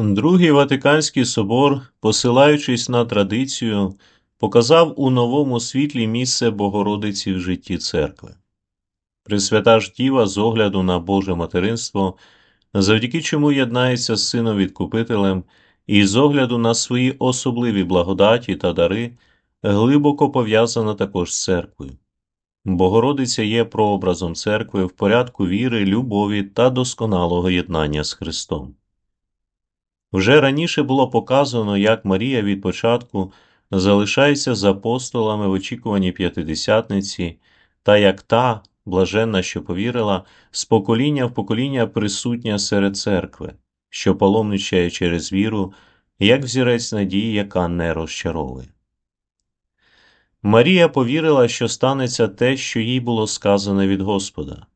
Другий Ватиканський собор, посилаючись на традицію, показав у новому світлі місце Богородиці в житті церкви. Пресвята ж Діва з огляду на Боже материнство, завдяки чому єднається з сином відкупителем і з огляду на свої особливі благодаті та дари, глибоко пов'язана також з церквою. Богородиця є прообразом церкви в порядку віри, любові та досконалого єднання з Христом. Вже раніше було показано, як Марія від початку залишається з апостолами в очікуванні п'ятидесятниці, та як та, блаженна, що повірила, з покоління в покоління присутня серед церкви, що паломничає через віру, як взірець надії, яка не розчаровує. Марія повірила, що станеться те, що їй було сказане від Господа,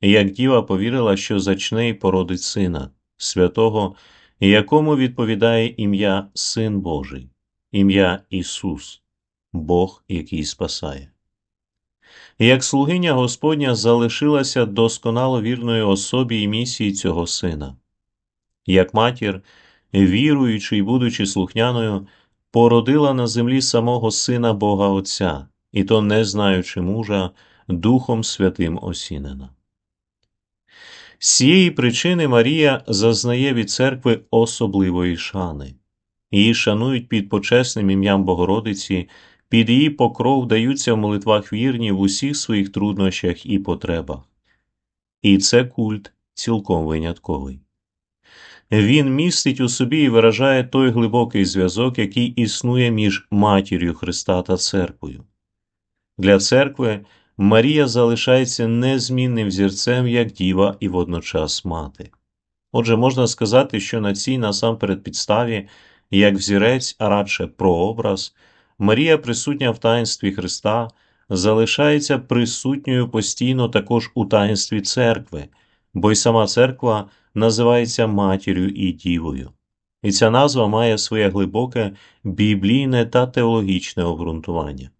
як діва повірила, що зачне й породить сина, святого, якому відповідає ім'я Син Божий, ім'я Ісус, Бог, який спасає. Як слугиня Господня залишилася досконало вірною особі і місії цього сина, як матір, віруючи й будучи слухняною, породила на землі самого Сина Бога Отця, і то не знаючи мужа, Духом Святим осінена. З цієї причини Марія зазнає від церкви особливої шани. Її шанують під почесним ім'ям Богородиці, під її покров даються в молитвах вірні в усіх своїх труднощах і потребах. І це культ цілком винятковий. Він містить у собі і виражає той глибокий зв'язок, який існує між матір'ю Христа та церквою. Для церкви Марія залишається незмінним зірцем як діва і водночас мати. Отже, можна сказати, що на цій насамперед підставі, як взірець, а радше прообраз, Марія, присутня в таїнстві Христа, залишається присутньою постійно також у таїнстві церкви, бо й сама церква називається матір'ю і дівою. І ця назва має своє глибоке біблійне та теологічне обґрунтування.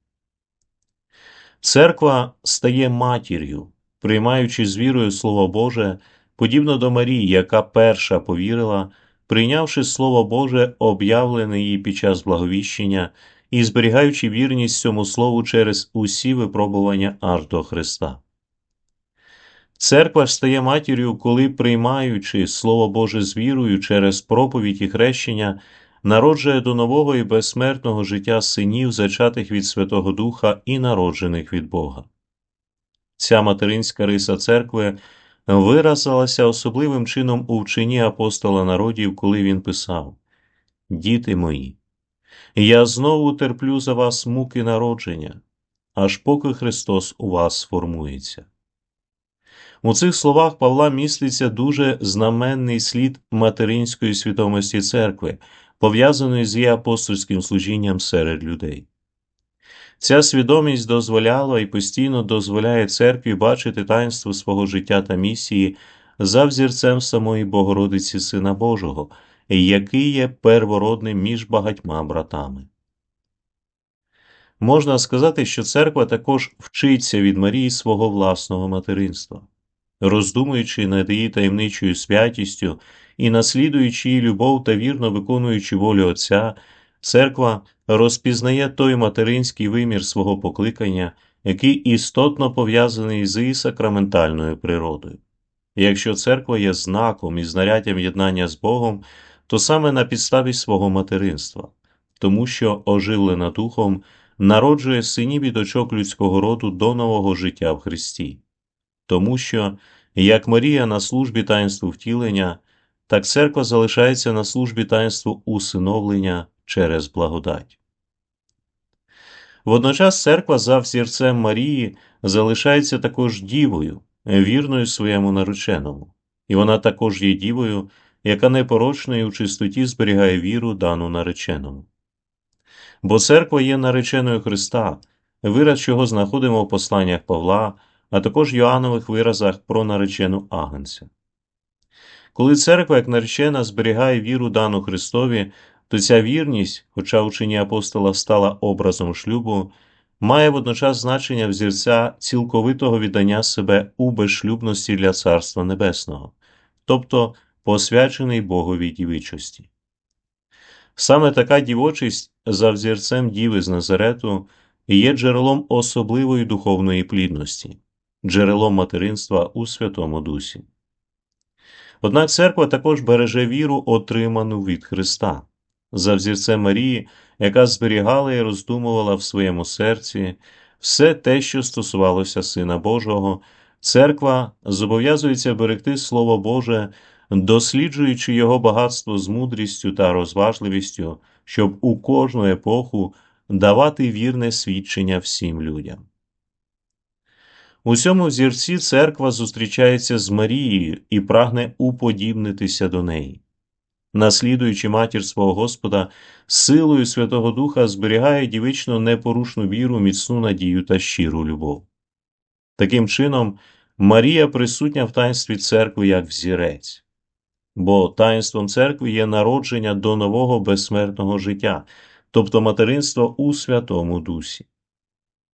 Церква стає матір'ю, приймаючи з вірою Слово Боже, подібно до Марії, яка перша повірила, прийнявши Слово Боже, об'явлене їй під час благовіщення і зберігаючи вірність цьому слову через усі випробування аж до Христа. Церква ж стає матір'ю, коли, приймаючи Слово Боже з вірою через проповідь і хрещення, народжує до нового і безсмертного життя синів, зачатих від Святого Духа і народжених від Бога. Ця материнська риса церкви виразилася особливим чином у вчині апостола народів, коли він писав Діти мої, я знову терплю за вас муки народження, аж поки Христос у вас сформується. У цих словах Павла міститься дуже знаменний слід материнської свідомості церкви, пов'язаної з її апостольським служінням серед людей. Ця свідомість дозволяла і постійно дозволяє церкві бачити таїнство свого життя та місії за взірцем самої Богородиці Сина Божого, який є первородним між багатьма братами. Можна сказати, що церква також вчиться від Марії свого власного материнства роздумуючи над її таємничою святістю і наслідуючи її любов та вірно виконуючи волю Отця, церква розпізнає той материнський вимір свого покликання, який істотно пов'язаний з її сакраментальною природою. якщо церква є знаком і знаряддям єднання з Богом, то саме на підставі свого материнства, тому що оживлена Духом народжує синів і дочок людського роду до нового життя в Христі тому що, як Марія на службі таїнству втілення, так церква залишається на службі таїнству усиновлення через благодать. Водночас церква за взірцем Марії залишається також дівою, вірною своєму нареченому, і вона також є дівою, яка непорочно і у чистоті зберігає віру дану нареченому. Бо церква є нареченою Христа, вираз чого знаходимо в посланнях Павла а також Йоаннових виразах про наречену Агнця. Коли церква, як наречена, зберігає віру дану Христові, то ця вірність, хоча учені апостола стала образом шлюбу, має водночас значення взірця цілковитого віддання себе у безшлюбності для Царства Небесного, тобто посвячений Боговій дівичості. Саме така дівочість за взірцем Діви з Назарету є джерелом особливої духовної плідності, джерелом материнства у Святому Дусі. Однак церква також береже віру, отриману від Христа, за взірцем Марії, яка зберігала і роздумувала в своєму серці все те, що стосувалося Сина Божого, церква зобов'язується берегти Слово Боже, досліджуючи його багатство з мудрістю та розважливістю, щоб у кожну епоху давати вірне свідчення всім людям. У цьому зірці церква зустрічається з Марією і прагне уподібнитися до неї. Наслідуючи матір свого Господа, силою Святого Духа зберігає дівично непорушну віру, міцну надію та щиру любов. Таким чином, Марія присутня в таїнстві церкви як взірець, бо таїнством церкви є народження до нового безсмертного життя, тобто материнство у Святому Дусі.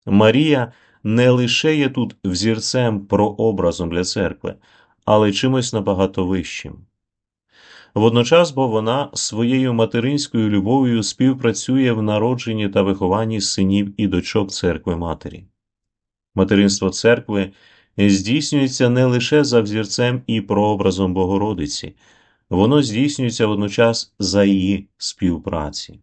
Марія не лише є тут взірцем прообразом для церкви, але чимось набагато вищим. Водночас, бо вона своєю материнською любов'ю співпрацює в народженні та вихованні синів і дочок церкви Матері. Материнство церкви здійснюється не лише за взірцем і прообразом Богородиці, воно здійснюється водночас за її співпраці.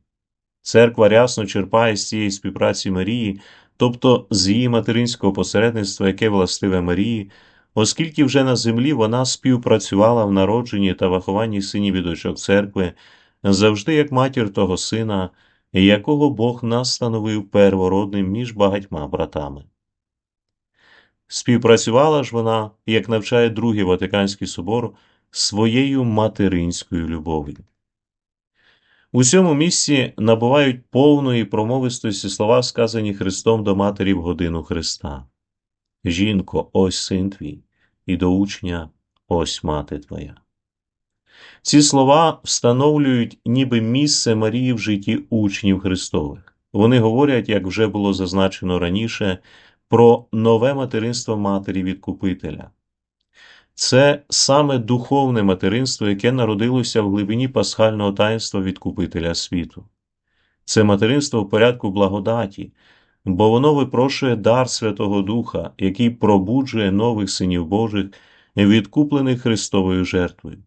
Церква рясно черпає з цієї співпраці Марії, тобто з її материнського посередництва, яке властиве Марії, оскільки вже на землі вона співпрацювала в народженні та вихованні синів і дочок церкви, завжди як матір того сина, якого Бог настановив первородним між багатьма братами. Співпрацювала ж вона, як навчає Другий Ватиканський собор, своєю материнською любов'ю. У цьому місці набувають повної промовистості слова, сказані Христом до Матері в годину Христа. Жінко, ось син твій, і до учня ось мати твоя. Ці слова встановлюють ніби місце Марії в житті учнів Христових. Вони говорять, як вже було зазначено раніше, про нове материнство Матері Відкупителя. Це саме духовне материнство, яке народилося в глибині пасхального таїнства Відкупителя світу. Це материнство в порядку благодаті, бо воно випрошує дар Святого Духа, який пробуджує нових синів Божих, відкуплених Христовою жертвою,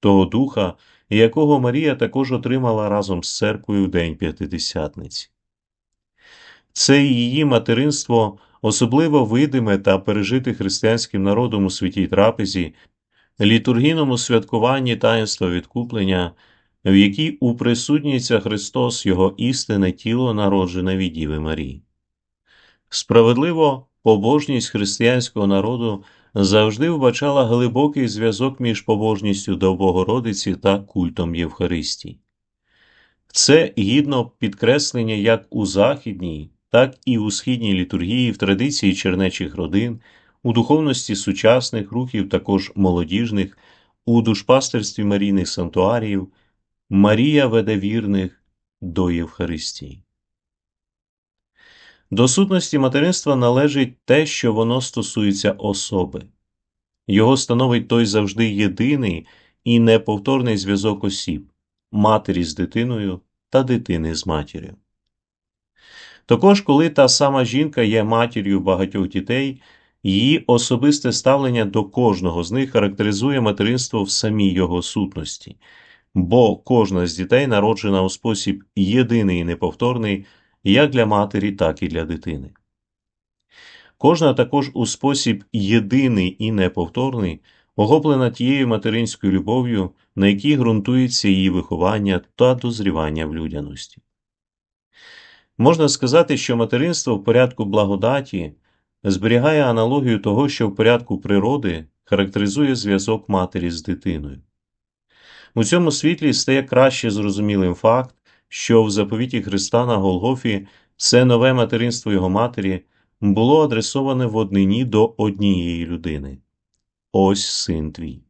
того Духа, якого Марія також отримала разом з церквою в День П'ятидесятниці. Це її материнство особливо видиме та пережите християнським народом у святій трапезі, літургійному святкуванні таїнства відкуплення, в якій уприсутнюється Христос, Його істинне тіло, народжене від Діви Марії. Справедливо, побожність християнського народу завжди вбачала глибокий зв'язок між побожністю до Богородиці та культом Євхаристії. Це гідно підкреслення як у західній, так і у східній літургії в традиції чернечих родин, у духовності сучасних рухів, також молодіжних, у душпастерстві марійних сантуаріїв, Марія веде вірних до Євхаристії. До сутності материнства належить те, що воно стосується особи. Його становить той завжди єдиний і неповторний зв'язок осіб матері з дитиною та дитини з матір'ю. Також, коли та сама жінка є матір'ю багатьох дітей, її особисте ставлення до кожного з них характеризує материнство в самій його сутності, бо кожна з дітей народжена у спосіб єдиний і неповторний як для матері, так і для дитини. Кожна також у спосіб єдиний і неповторний охоплена тією материнською любов'ю, на якій ґрунтується її виховання та дозрівання в людяності. Можна сказати, що материнство в порядку благодаті зберігає аналогію того, що в порядку природи характеризує зв'язок матері з дитиною. У цьому світлі стає краще зрозумілим факт, що в заповіті Христа на Голгофі це нове материнство його матері було адресоване в однині до однієї людини ось син твій.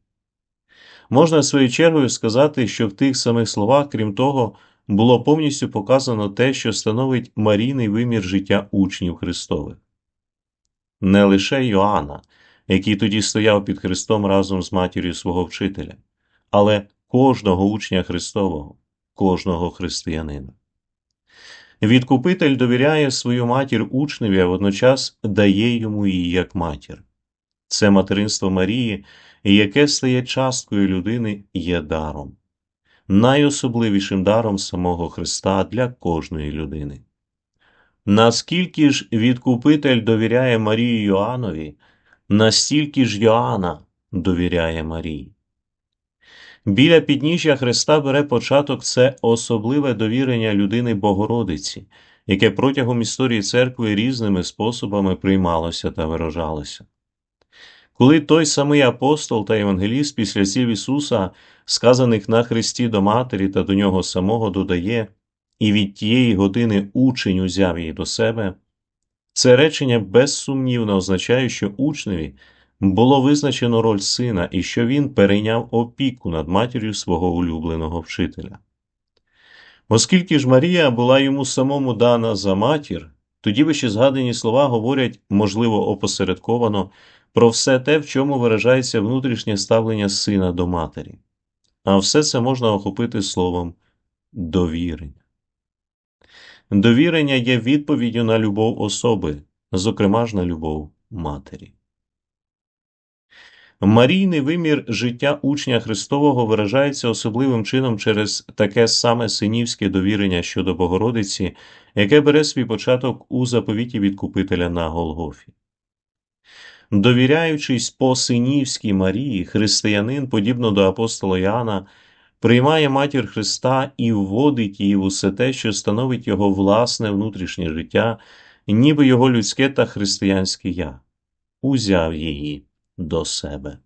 Можна своєю чергою сказати, що в тих самих словах, крім того, було повністю показано те, що становить марійний вимір життя учнів Христових. Не лише Йоанна, який тоді стояв під Христом разом з матір'ю свого вчителя, але кожного учня Христового, кожного християнина. Відкупитель довіряє свою матір учневі, а водночас дає йому її як матір. Це материнство Марії, яке стає часткою людини, є даром, найособливішим даром самого Христа для кожної людини. Наскільки ж відкупитель довіряє Марії Йоаннові, настільки ж Йоанна довіряє Марії. Біля підніжжя Христа бере початок це особливе довірення людини Богородиці, яке протягом історії церкви різними способами приймалося та виражалося. Коли той самий апостол та євангеліст після слів Ісуса, сказаних на Христі до Матері та до нього самого, додає і від тієї години учень узяв її до себе, це речення безсумнівно означає, що учневі було визначено роль сина і що він перейняв опіку над матір'ю свого улюбленого вчителя. Оскільки ж Марія була йому самому дана за матір, тоді вище згадані слова говорять, можливо, опосередковано, про все те, в чому виражається внутрішнє ставлення сина до матері. А все це можна охопити словом довірення. Довірення є відповіддю на любов особи, зокрема ж на любов матері. Марійний вимір життя учня Христового виражається особливим чином через таке саме синівське довірення щодо Богородиці, яке бере свій початок у заповіті відкупителя на Голгофі. Довіряючись по синівській Марії, християнин, подібно до апостола Іоанна, приймає матір Христа і вводить її в усе те, що становить його власне внутрішнє життя, ніби його людське та християнське я, узяв її до себе.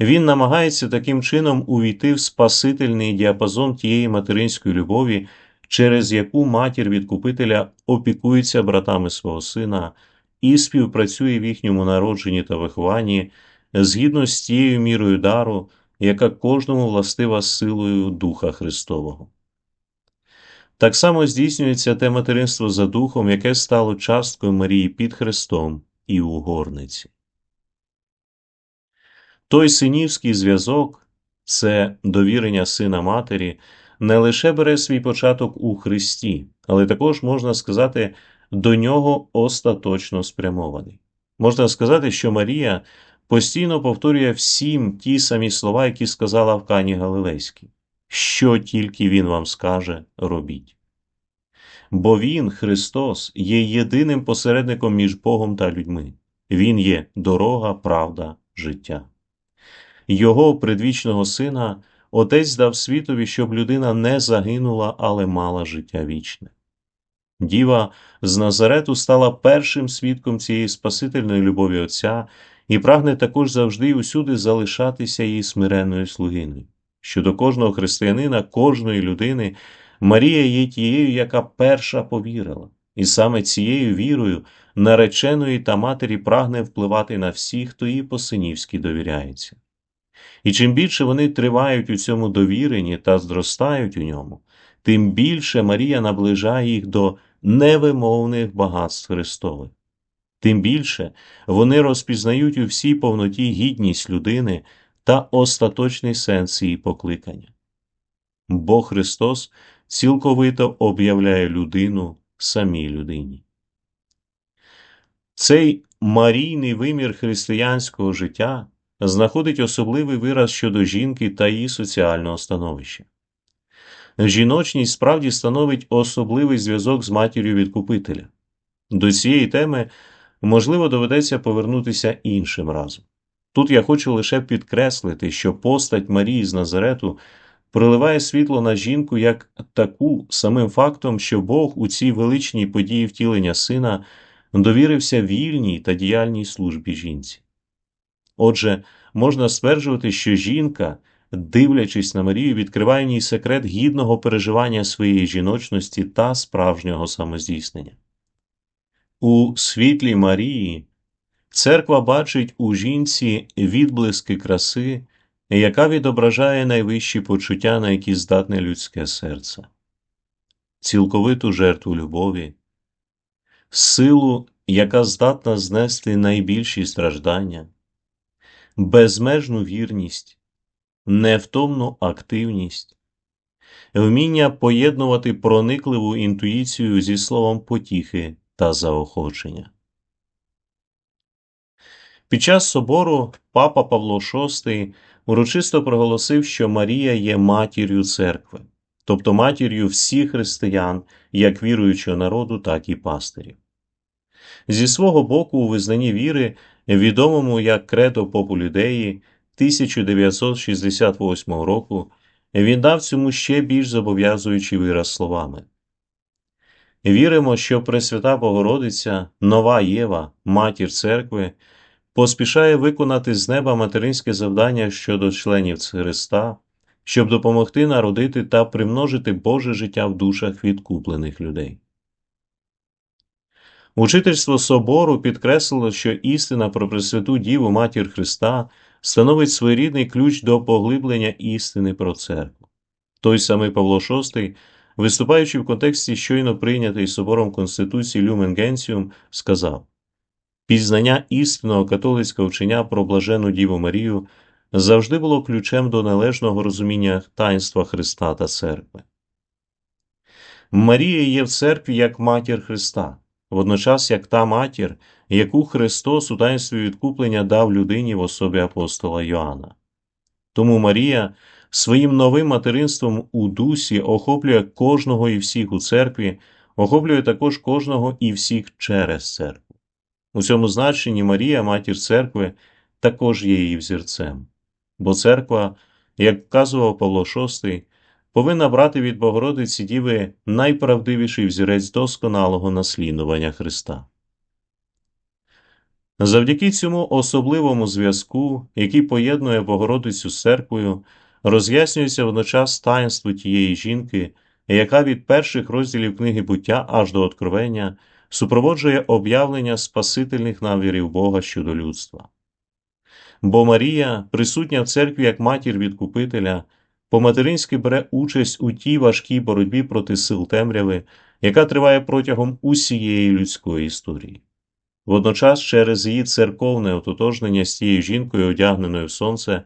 Він намагається таким чином увійти в спасительний діапазон тієї материнської любові, через яку матір відкупителя опікується братами свого сина і співпрацює в їхньому народженні та вихованні згідно з тією мірою дару, яка кожному властива силою Духа Христового. Так само здійснюється те материнство за духом, яке стало часткою Марії під Христом і у горниці. Той синівський зв'язок, це довірення сина матері, не лише бере свій початок у Христі, але також можна сказати, до нього остаточно спрямований. Можна сказати, що Марія постійно повторює всім ті самі слова, які сказала в Кані Галилейській. Що тільки Він вам скаже, робіть. Бо Він, Христос, є єдиним посередником між Богом та людьми. Він є дорога, правда, життя. Його предвічного Сина Отець дав світові, щоб людина не загинула, але мала життя вічне. Діва з Назарету стала першим свідком цієї спасительної любові Отця і прагне також завжди і усюди залишатися її смиренною слугиною. Щодо кожного християнина, кожної людини, Марія є тією, яка перша повірила, і саме цією вірою нареченої та матері прагне впливати на всіх, хто їй по-синівськи довіряється. І чим більше вони тривають у цьому довіренні та зростають у ньому, тим більше Марія наближає їх до невимовних багатств Христових. Тим більше вони розпізнають у всій повноті гідність людини та остаточний сенс її покликання. Бо Христос цілковито об'являє людину самій людині. Цей марійний вимір християнського життя знаходить особливий вираз щодо жінки та її соціального становища. Жіночність справді становить особливий зв'язок з матір'ю відкупителя. До цієї теми, можливо, доведеться повернутися іншим разом. Тут я хочу лише підкреслити, що постать Марії з Назарету проливає світло на жінку як таку самим фактом, що Бог у цій величній події втілення сина довірився вільній та діяльній службі жінці. Отже, можна стверджувати, що жінка, дивлячись на Марію, відкриває в ній секрет гідного переживання своєї жіночності та справжнього самоздійснення. У світлі Марії церква бачить у жінці відблиски краси, яка відображає найвищі почуття, на які здатне людське серце, цілковиту жертву любові, силу, яка здатна знести найбільші страждання безмежну вірність, невтомну активність, вміння поєднувати проникливу інтуїцію зі словом потіхи та заохочення. Під час собору папа Павло VI урочисто проголосив, що Марія є матір'ю церкви, тобто матір'ю всіх християн, як віруючого народу, так і пастирів. Зі свого боку, у визнанні віри, відомому як Кредо Популюдеї 1968 року, він дав цьому ще більш зобов'язуючий вираз словами. Віримо, що Пресвята Богородиця, нова Єва, матір церкви, поспішає виконати з неба материнське завдання щодо членів Христа, щоб допомогти народити та примножити Боже життя в душах відкуплених людей. Учительство собору підкреслило, що істина про Пресвяту Діву Матір Христа становить своєрідний ключ до поглиблення істини про церкву. Той самий Павло VI, виступаючи в контексті щойно прийнятої собором Конституції Люмен Генціум, сказав Пізнання істинного католицького вчення про блажену Діву Марію завжди було ключем до належного розуміння таїнства Христа та церкви. Марія є в церкві як матір Христа, водночас як та матір, яку Христос у таїнстві відкуплення дав людині в особі апостола Йоанна. Тому Марія своїм новим материнством у дусі охоплює кожного і всіх у церкві, охоплює також кожного і всіх через церкву. У цьому значенні Марія, матір церкви, також є її взірцем, бо церква, як вказував Павло VI, повинна брати від Богородиці Діви найправдивіший взірець досконалого наслідування Христа. Завдяки цьому особливому зв'язку, який поєднує Богородицю з церквою, роз'яснюється водночас таїнство тієї жінки, яка від перших розділів книги буття аж до откровення супроводжує об'явлення спасительних намірів Бога щодо людства. Бо Марія, присутня в церкві як матір відкупителя, по-материнськи бере участь у тій важкій боротьбі проти сил темряви, яка триває протягом усієї людської історії. Водночас, через її церковне ототожнення з тією жінкою, одягненою в сонце,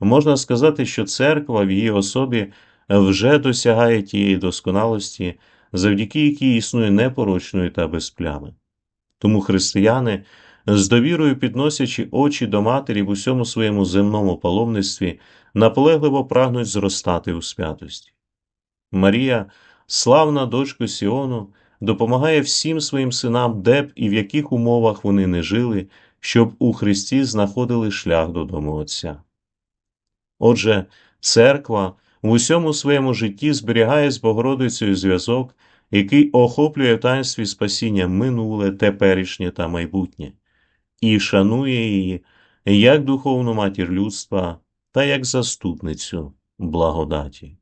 можна сказати, що церква в її особі вже досягає тієї досконалості, завдяки якій існує непорочною та без плями. Тому християни, з довірою підносячи очі до матері в усьому своєму земному паломництві, наполегливо прагнуть зростати у святості. Марія, славна дочка Сіону, допомагає всім своїм синам, де б і в яких умовах вони не жили, щоб у Христі знаходили шлях додому Отця. Отже, церква в усьому своєму житті зберігає з Богородицею зв'язок, який охоплює в таїнстві спасіння минуле, теперішнє та майбутнє, і шанує її як духовну матір людства та як заступницю благодаті.